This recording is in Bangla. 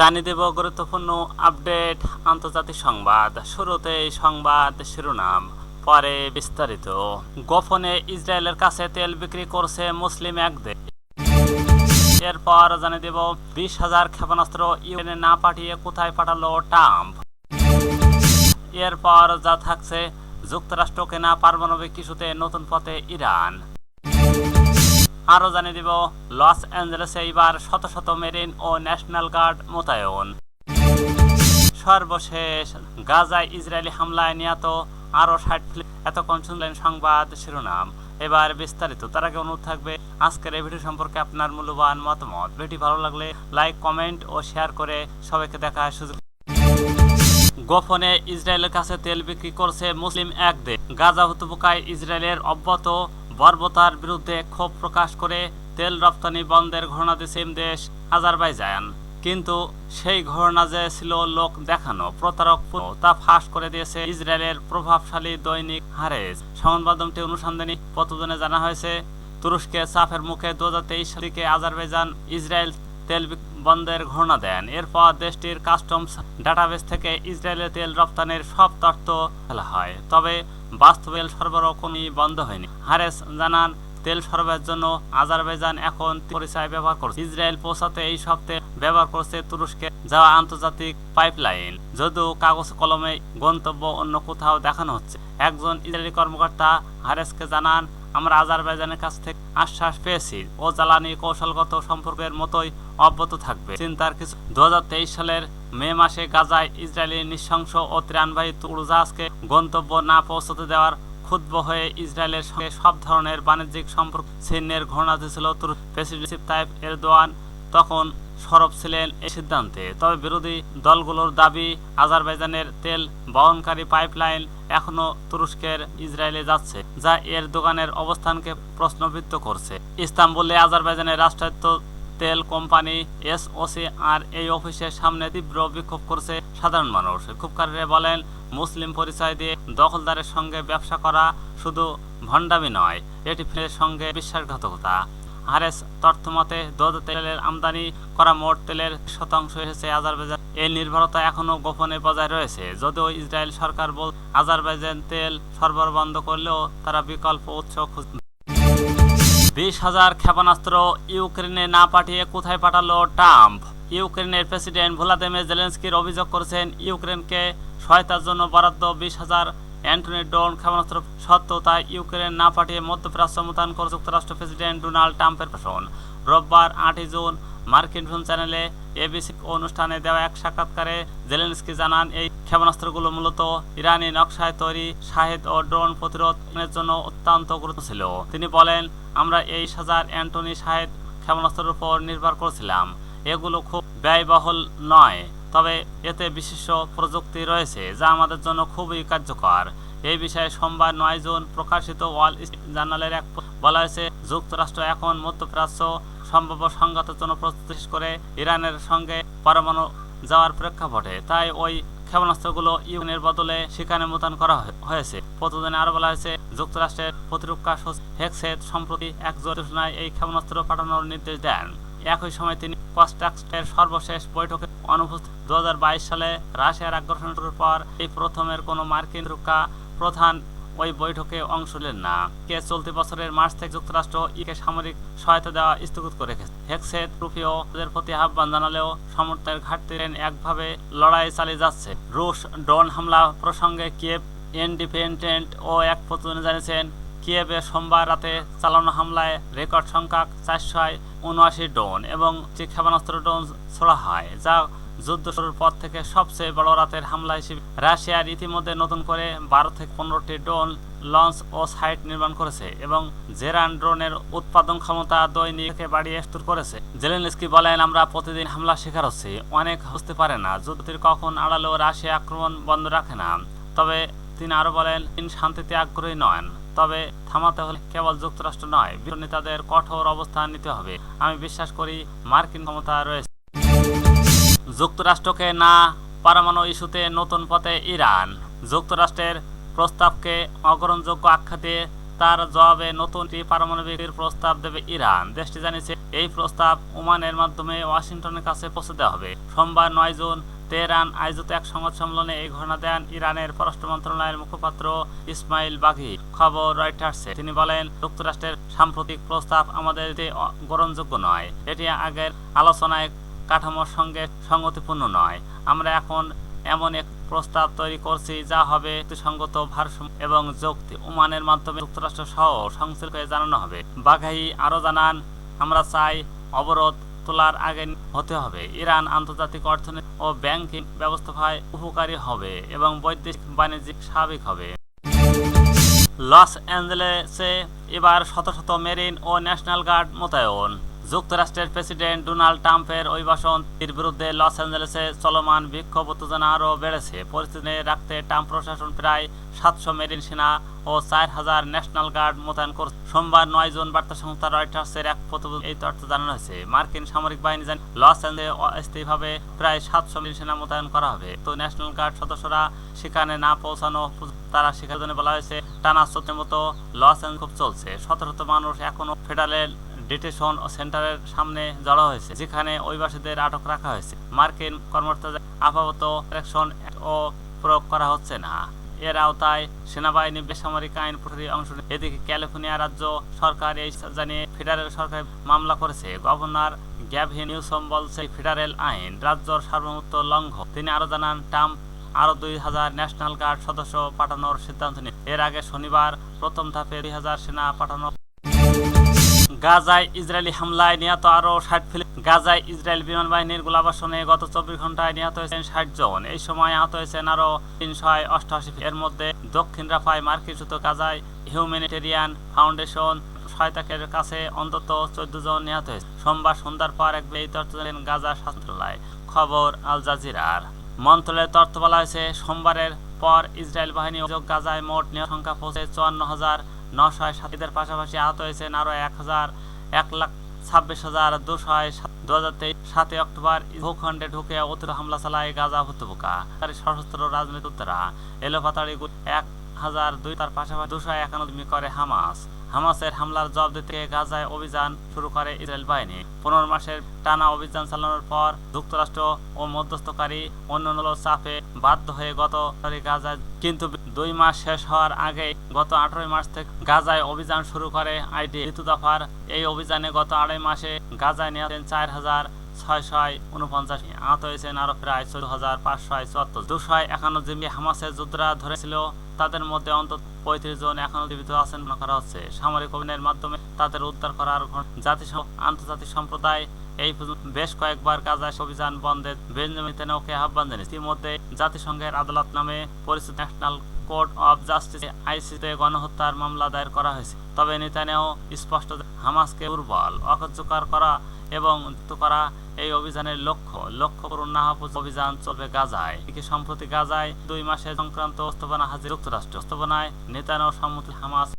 জানিয়ে দেব গুরুত্বপূর্ণ আপডেট আন্তর্জাতিক সংবাদ। শুরুতে সংবাদ শিরোনাম। পরে বিস্তারিত। গোপনে ইসরায়েলের কাছে তেল বিক্রি করছে মুসলিম এক দেশ। এরপর জানিয়ে দেব, বিশ হাজার ক্ষেপণাস্ত্র ইউক্রেনে না পাঠিয়ে কোথায় পাঠালো ট্রাম্প। এরপর যা থাকছে, যুক্তরাষ্ট্রকে না পারমাণবিক ইস্যুতে নতুন পথে ইরান। আরও জানিয়ে দিব, লস অ্যাঞ্জেলেসে এবার শত শত মেরিন ও ন্যাশনাল গার্ড মোতায়েন। সর্বশেষ, গাজায় ইসরায়েলি হামলায় নিহত আরও ষাট এতক্ষণ শুনলেন সংবাদ শিরোনাম। এবার বিস্তারিত, তার আগে অনুরোধ থাকবে, আজকের এই ভিডিও সম্পর্কে আপনার মূল্যবান মতামত। ভিডিও ভালো লাগলে লাইক, কমেন্ট ও শেয়ার করে সবাইকে দেখার সুযোগ গোপনে ইসরায়েলের কাছে তেল বিক্রি করছে মুসলিম এক দেশ। গাজা উপত্যকায় ইসরায়েলের অব্যাহত বর্বতার বিরুদ্ধে ক্ষোভ প্রকাশ করে তেল রপ্তানি বন্ধের ঘোষণা দিয়েছে দেশ আজারবাইজান। কিন্তু সেই ঘটনা যে ছিল লোক দেখানো, প্রতারক তা ফাঁস করে দিয়েছে ইসরায়েলের প্রভাবশালী দৈনিক হারেজ। সংবাদ মাধ্যমটি অনুসন্ধানী প্রতিবেদনে জানা হয়েছে, তুরস্কের চাপের মুখে দু হাজার তেইশ সালে আজারবাইজান ইসরায়েল তেল বন্ধের ঘোষণা দেন। এরপর দেশটির কাস্টমস ডাটাবেস থেকে ইসরায়েলের তেল রপ্তানির সব তথ্য ফেলা হয়। তবে বাস্তবে সরবরাহ কোনই বন্ধ হয়নি। হারেস জানান, তেল সরবরাহের জন্য আজারবাইজান এখন পরিচয় ব্যবহার করছে। ইসরায়েল পৌঁছাতে এই সপ্তাহে ব্যবহার করছে তুরস্কে যাওয়া আন্তর্জাতিক পাইপলাইন। যদিও কাগজ কলমে গন্তব্য অন্য কোথাও দেখানো হচ্ছে। একজন ইসরায়েলি কর্মকর্তা হারেসকে জানান আমরা আজারবাইজানের কাছ থেকে আশ্বাস পেয়েছি। ও জ্বালানি কৌশলগত সম্পর্কের মতোই অব্যাহত থাকবে। চিন্তার কিছু দু হাজার তেইশ সালের মে মাসে গাজায় ইসরায়েলি নৃশংস ও ত্রাণবাহী উড়োজাহাজকে গন্তব্য না পৌঁছতে দেওয়ার ক্ষুদ্র হয়ে ইসরায়েলের সঙ্গে সব ধরনের বাণিজ্যিক সম্পর্ক ছিন্নের ঘোষণা দিয়েছিল প্রেসিডেন্ট তাইপ এরদোয়ান তখন সরব ছিলেন এই সিদ্ধান্তে। তবে বিরোধী দলগুলোর দাবি, আজারবাইজানের তেল বহনকারী পাইপলাইন এখনও তুরস্কের ইসরায়েলে যাচ্ছে, যা এর দোকানের অবস্থানকে প্রশ্নবিদ্ধ করছে। ইস্তাম্বুলে আজারবাইজানের রাষ্ট্রায়ত্ত তেল কোম্পানি এসওসি আর এই অফিসের সামনে তীব্র বিক্ষোভ করছে সাধারণ মানুষ। বিক্ষোভকারীরা বলেন, মুসলিম পরিচয় দিয়ে দখলদারের সঙ্গে ব্যবসা করা শুধু ভণ্ডামি নয়, এটি ফের সঙ্গে বিশ্বাসঘাতকতা। হারেস তথ্যমতে দোদ তেলের আমদানি করা মোট তেলের শতাংশ এসেছে আজারবাইজান। এই নির্ভরতা এখনও গোপনে বজায় রয়েছে। যদিও ইসরায়েল সরকার বল, আজারবাইজান তেল সরবরাহ বন্ধ করলেও তারা বিকল্প উৎস খুঁজ বিশ হাজার ক্ষেপণাস্ত্র ইউক্রেনে না পাঠিয়ে কোথায় পাঠালো ট্রাম্প? ইউক্রেনের প্রেসিডেন্ট ভ্লাদিমির জেলেন্সকির অভিযোগ করেছেন, ইউক্রেনকে সহায়তার জন্য বরাদ্দ বিশ হাজার অ্যান্টনি ড্রোন ক্ষেপণাস্ত্র সত্ত্বেও তা ইউক্রেন না পাঠিয়ে মধ্যপ্রাচ্য মোতায়েন করে যুক্তরাষ্ট্র প্রেসিডেন্ট ডোনাল্ড ট্রাম্পের ভাষণ রোববার আটই জুন মার্কিন ফিল্ম চ্যানেলে এবিসি অনুষ্ঠানে দেওয়া এক সাক্ষাৎকারে জেলেন্সকি জানান, এই ক্ষেপণাস্ত্রগুলো মূলত ইরানি নকশায় তৈরি, শাহেদ ও ড্রোন প্রতিরোধের জন্য অত্যন্ত গুরুত্ব ছিল। তিনি বলেন, আমরা এই হাজার অ্যান্টনি শাহেদ ক্ষেপণাস্ত্রের উপর নির্ভর করেছিলাম। এগুলো খুব ব্যয়বহুল নয়। তবে এতে বিশিষ্ট প্রযুক্তি রয়েছে যা আমাদের জন্য খুবই কার্যকর। এই বিষয়ে সোমবার নয় জুন প্রকাশিত ওয়াল জার্নালের এক বলা হয়েছে, যুক্তরাষ্ট্র এখন মধ্যপ্রাচ্য সম্ভাব্য সংঘাতের জন্য প্রস্তুতি করে ইরানের সঙ্গে পরমাণু যাওয়ার প্রেক্ষাপটে। তাই ওই ক্ষেপণাস্ত্রগুলো ইউক্রেনের বদলে সেখানে মোতায়েন করা হয়েছে। প্রতিদিনে আরও বলা হয়েছে, যুক্তরাষ্ট্রের প্রতিরক্ষা সচিব হেক্সেদ সম্প্রতি এক জোটনায় এই ক্ষেপণাস্ত্র পাঠানোর নির্দেশ দেন। একই সময় তিনি কস্টাক্সের সর্বশেষ বৈঠকে অনুপস্থিত। দু সালে রাশিয়ার আগ্রাসন শুরুর পর এই প্রথমের কোনো মার্কিন রক্ষা প্রধান ওই বৈঠকে অংশ নেন না। কে চলতি বছরের মার্চ থেকে যুক্তরাষ্ট্র ইকে সামরিক সহায়তা দেওয়া স্থগিত করে রেখেছে হেক্সেদ রুফিও ওদের প্রতি আহ্বান জানালেও সমর্থনের ঘাটতি একভাবে লড়াই চালিয়ে যাচ্ছে। রুশ ড্রোন হামলা প্রসঙ্গে কিয়েভ ইন্ডিপেন্ডেন্ট ও এক প্রতিবেদনে জানিয়েছেন, কিয়েভে সোমবার রাতে চালানো হামলায় রেকর্ড সংখ্যক চারশো উনআশি ড্রোন এবং যে ক্ষেপণাস্ত্র ড্রোন ছোড়া হয়, যা যুদ্ধ শুরুর পর থেকে সবচেয়ে বড় রাতের হামলা হিসেবে রাশিয়ার ইতিমধ্যে নতুন করে বারো থেকে পনেরোটি ড্রোন লঞ্চ ও সাইট নির্মাণ করেছে এবং জেরান ড্রোনের উৎপাদন ক্ষমতা দৈনিক বাড়িয়ে স্তর করেছে। জেলেনস্কি বলেন, আমরা প্রতিদিন হামলা শিকার হচ্ছি, অনেক হতে পারে না যুদ্ধটির কখন আড়ালেও রাশিয়া আক্রমণ বন্ধ রাখে না। তবে তিনি আরও বলেন, তিনি শান্তিতে আগ্রহী নন। তবে থামাতে হলে কেবল যুক্তরাষ্ট্র নয় বিরোধী নেতাদের কঠোর অবস্থান নিতে হবে। আমি বিশ্বাস করি মার্কিন ক্ষমতা রয়েছে। যুক্তরাষ্ট্রকে না পারমাণু ইস্যুতে নতুন পথে ইরান। যুক্তরাষ্ট্রের প্রস্তাবকে অগ্রহণযোগ্য আখ্যা দিয়ে তার জবাবে নতুন একটি পারমাণবিক প্রস্তাব দেবে ইরান। দেশটি জানিয়েছে, এই প্রস্তাব ওমানের মাধ্যমে ওয়াশিংটনের কাছে পৌঁছে দেওয়া হবে। সোমবার নয় জুন তেহরান আয়োজিত এক সংবাদ সম্মেলনে এই ঘোষণা দেন ইরানের পররাষ্ট্র মন্ত্রণালয়ের মুখপাত্র ইসমাইল বাঘি। খবর রয়টার্সে, তিনি বলেন, যুক্তরাষ্ট্রের সাম্প্রতিক প্রস্তাব আমাদের গ্রহণযোগ্য নয়। এটি আগের আলোচনায় কাঠামোর সঙ্গে সঙ্গতিপূর্ণ নয়। আমরা এখন এমন এক প্রস্তাব তৈরি করছি যা হবে সঙ্গত ভারসাম্য এবং যুক্তি ওমানের মাধ্যমে যুক্তরাষ্ট্র সহ সংশ্লিষ্টকে জানানো হবে। বাঘাই আরও জানান, আমরা চাই অবরোধ তোলার আগে হতে হবে। ইরান আন্তর্জাতিক অর্থনীতি ও ব্যাংকিং ব্যবস্থায় উপকারী হবে এবং বৈদেশিক বাণিজ্যিক স্বাভাবিক হবে। লস অ্যাঞ্জেলেসে এবার শত শত মেরিন ও ন্যাশনাল গার্ড মোতায়েন। যুক্তরাষ্ট্রের প্রেসিডেন্ট ডোনাল্ড ট্রাম্পের অভিবাসন বিরুদ্ধে লস অ্যাঞ্জেলেসে চলমান বিক্ষোভ উত্তেজনা আরও বেড়েছে। পরিস্থিতি রাখতে ট্রাম্প প্রশাসন প্রায় সাতশো মেরিন সেনা ও চার হাজার ন্যাশনাল গার্ড মোতায়েন করছে। সোমবার নয় জুন বার্তা সংস্থা রয়টার্সের এক প্রতিবেদন এই তথ্য জানানো হয়েছে। মার্কিন সামরিক বাহিনী জান লস অ্যাঞ্জেলে অস্থায়ীভাবে প্রায় সাতশো মেরিন সেনা মোতায়েন করা হবে। তো ন্যাশনাল গার্ড সদস্যরা সেখানে না পৌঁছানো তারা সেখানে বলা হয়েছে, টানা সত্যের মতো লস অ্যাঞ্জেল খুব চলছে। শত মানুষ এখনও ফেডারেল ডিটেশন সেন্টারের সামনে জড়ো হয়েছে, যেখানে অভিবাসীদের আটক রাখা হয়েছে। মার্কিন কর্মকর্তাদের আপাতত অ্যাকশন ও প্রয়োগ করা হচ্ছে না। এর আওতায় সেনাবাহিনী, বেসামরিক আইন প্রহরী অংশ নেয়। এদিকে ক্যালিফোর্নিয়া রাজ্য সরকার এই জানিয়ে ফেডারেল সরকার মামলা করেছে। গভর্নর গ্যাভিন নিউসম বলছে, ফেডারেল আইন রাজ্যর সার্বভৌমত্ব লঙ্ঘন। তিনি আরও জানান, ট্রাম্প আরও দুই হাজার ন্যাশনাল গার্ড সদস্য পাঠানোর সিদ্ধান্ত নিন এর আগে শনিবার প্রথম ধাপে দুই হাজার সেনা পাঠানো গাজায় ইসরায়েলি হামলায় নিহত আরও ষাট ফিলি গাজায় ইসরায়েল বিমান বাহিনীর গোলাবর্ষণে গত চব্বিশ ঘন্টায় নিহত হয়েছেন ষাট জন। এই সময় আহত হয়েছেন আরও তিনশো অষ্টআশি এর মধ্যে দক্ষিণ রাফায় মার্কিন সুতো গাজায় হিউম্যানিটেরিয়ান ফাউন্ডেশন সহায়তাকের কাছে অন্তত চোদ্দ জন নিহত হয়েছে। সোমবার সন্ধ্যার পর এক এই তথ্য দিলেন গাজা স্বাস্থ্যালয় খবর আল জাজিরার। মন্ত্রণালয়ের তথ্য বলা হয়েছে, সোমবারের পর ইসরায়েল বাহিনী অভিযোগ, গাজায় মোট নিহত সংখ্যা পৌঁছে চুয়ান্ন হাজার নশো সাথীদের পাশাপাশি আহত হয়েছেন আরও এক হাজার এক লাখ ছাব্বিশ হাজার দুশয় দু হাজার তেইশ সাতই অক্টোবর ভূখণ্ডে ঢুকে অতিরিক্ত হামলা চালায় গাজা উপত্যকা তার সশস্ত্র রাজনীতিরা এলোপাতাড়ি এক হাজার দুই তার পাশাপাশি দুশো একানব্বই করে হামাস। হামাসের হামলার জবাব দিতে গাজায় অভিযান শুরু করে ইসরায়েল বাহিনী। পনেরো মাসের টানা অভিযান চালানোর পর যুক্তরাষ্ট্র ও মধ্যস্থকারী অন্যান্য চাপে বাধ্য হয়ে গত গাজায়, কিন্তু দুই মাস শেষ হওয়ার আগে গত আঠারোই মার্চ থেকে গাজায় অভিযান শুরু করে আইডি। ঋতু দফার এই অভিযানে গত আড়াই মাসে গাজায় নিহত চার হাজার ছয়শয় আহত হয়েছেন আরও প্রায় চোদ্দ হাজার চুয়াত্তর দুশো একান্ন জিম্মি হামাসের ধরেছিল, তাদের মধ্যে অন্তত পঁয়ত্রিশ জন জীবিত আছেন মনে করা হচ্ছে। সামরিক অভিযানের মাধ্যমে তাদের উদ্ধার করার জাতিসংঘ, আন্তর্জাতিক সম্প্রদায় এই বেশ কয়েকবার গাজায় অভিযান বন্ধে বেঞ্জামিন নেতানিয়াহুকে আহ্বান জানিয়েছে। ইতিমধ্যে জাতিসংঘের আদালত নামে পরিচিত ন্যাশনাল কোর্ট অফ জাস্টিস আইসিতে গণহত্যার মামলা দায়ের করা হয়েছে। তবে নেতানিয়াহু স্পষ্ট হামাসকে দুর্বল অকার্যকর করা এবং করা এই অভিযানের লক্ষ্য লক্ষ্য পূরণ না হওয়া অভিযান চলবে গাজায়। একে সম্প্রতি গাজায় দুই মাসে সংক্রান্ত অস্তবনা হাজির যুক্তরাষ্ট্র। অস্তবনায় নেতানো সম্মতি হামাস